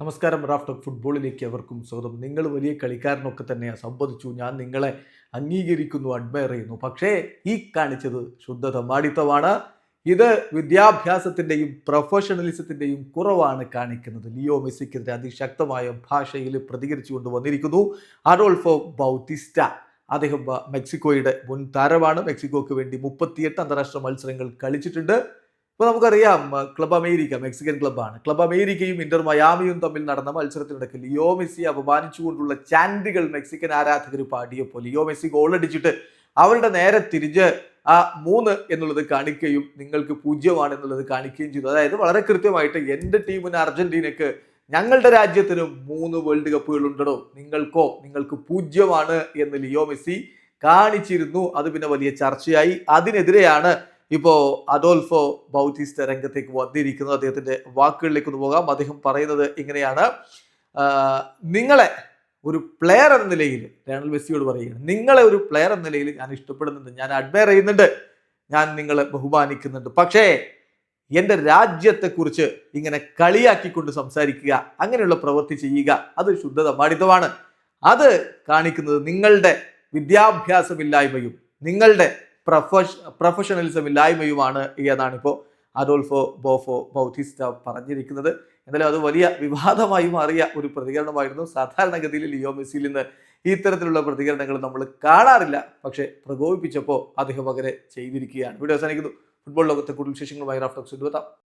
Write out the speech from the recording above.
നമസ്കാരം Raf talk ഫുട്ബോളിലേക്ക് അവർക്കും സ്വാഗതം. നിങ്ങൾ വലിയ കളിക്കാരനൊക്കെ തന്നെയാണ് സംബന്ധിച്ചു ഞാൻ നിങ്ങളെ അംഗീകരിക്കുന്നു അഡ്മയർ ചെയ്യുന്നു. പക്ഷേ ഈ കാണിച്ചത് ശുദ്ധ തമാടിത്തമാണ് ഇത് വിദ്യാഭ്യാസത്തിന്റെയും പ്രൊഫഷണലിസത്തിന്റെയും കുറവാണ് കാണിക്കുന്നത്. ലിയോ മെസ്സിക്കെതിരെ അതിശക്തമായ ഭാഷയിൽ പ്രതികരിച്ചുകൊണ്ട് കൊണ്ടുവന്നിരിക്കുന്നു അഡോൾഫോ ബൗത്തിസ്റ്റ. അദ്ദേഹം മെക്സിക്കോയുടെ മുൻ താരമാണ്. മെക്സിക്കോയ്ക്ക് വേണ്ടി മുപ്പത്തിയെട്ട് അന്താരാഷ്ട്ര മത്സരങ്ങൾ കളിച്ചിട്ടുണ്ട്. ഇപ്പോൾ നമുക്കറിയാം ക്ലബ് അമേരിക്ക മെക്സിക്കൻ ക്ലബ്ബാണ്. ക്ലബ് അമേരിക്കയും ഇന്റർ മയാമിയും തമ്മിൽ നടന്ന മത്സരത്തിനിടയ്ക്ക് ലിയോ മെസ്സി അപമാനിച്ചുകൊണ്ടുള്ള ചാൻഡുകൾ മെക്സിക്കൻ ആരാധകർ പാടിയപ്പോൾ ലിയോ മെസ്സി ഗോളടിച്ചിട്ട് അവരുടെ നേരെ തിരിഞ്ഞ് ആ മൂന്ന് എന്നുള്ളത് കാണിക്കുകയും നിങ്ങൾക്ക് പൂജ്യമാണ് എന്നുള്ളത് കാണിക്കുകയും ചെയ്തു. അതായത് വളരെ കൃത്യമായിട്ട് എന്റെ ടീമിന് അർജന്റീനക്ക് ഞങ്ങളുടെ രാജ്യത്തിന് മൂന്ന് വേൾഡ് കപ്പുകൾ ഉണ്ടോ നിങ്ങൾക്കോ? നിങ്ങൾക്ക് പൂജ്യമാണ് എന്ന് ലിയോ മെസ്സി കാണിച്ചിരുന്നു. അത് പിന്നെ വലിയ ചർച്ചയായി. അതിനെതിരെയാണ് ഇപ്പോ അഡോൾഫോ ബൗട്ടിസ്റ്റ രംഗത്തേക്ക് വന്നിരിക്കുന്നത് അദ്ദേഹത്തിന്റെ വാക്കുകളിലേക്ക് ഒന്ന് പോകാം. അദ്ദേഹം പറയുന്നത് ഇങ്ങനെയാണ്. നിങ്ങളെ ഒരു പ്ലെയർ എന്ന നിലയിൽ ലയണൽ മെസ്സിയോട് പറയുകയാണ്. നിങ്ങളെ ഒരു പ്ലെയർ എന്ന നിലയിൽ ഞാൻ ഇഷ്ടപ്പെടുന്നുണ്ട്. ഞാൻ അഡ്മയർ ചെയ്യുന്നുണ്ട്. ഞാൻ നിങ്ങളെ ബഹുമാനിക്കുന്നുണ്ട്. പക്ഷേ എന്റെ രാജ്യത്തെക്കുറിച്ച് ഇങ്ങനെ കളിയാക്കിക്കൊണ്ട് സംസാരിക്കുക അങ്ങനെയുള്ള പ്രവൃത്തി ചെയ്യുക അത് ശുദ്ധത മാടിത്തമാണ്. അത് കാണിക്കുന്നത് നിങ്ങളുടെ വിദ്യാഭ്യാസമില്ലായ്മയും നിങ്ങളുടെ പ്രൊഫഷ പ്രൊഫഷണലിസം ഇല്ലായ്മയുമാണ് എന്നാണ് ഇപ്പോൾ അഡോൾഫോ ബോഫോ ബൗത്തിസ്റ്റ പറഞ്ഞിരിക്കുന്നത്. എന്തായാലും അത് വലിയ വിവാദമായി മാറിയ ഒരു പ്രതികരണമായിരുന്നു. സാധാരണഗതിയിൽ ലിയോ മെസ്സിയിൽ നിന്ന് ഇത്തരത്തിലുള്ള പ്രതികരണങ്ങൾ നമ്മൾ കാണാറില്ല. പക്ഷേ പ്രകോപിപ്പിച്ചപ്പോൾ അദ്ദേഹം അങ്ങനെ ചെയ്തിരിക്കുകയാണ്. വീഡിയോ അവസാനിക്കുന്നു. ഫുട്ബോൾ ലോകത്തെ കൂടുതൽ വിശേഷങ്ങളുമായി റാഫ്റ്റോക്സ് എത്താം